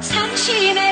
상신의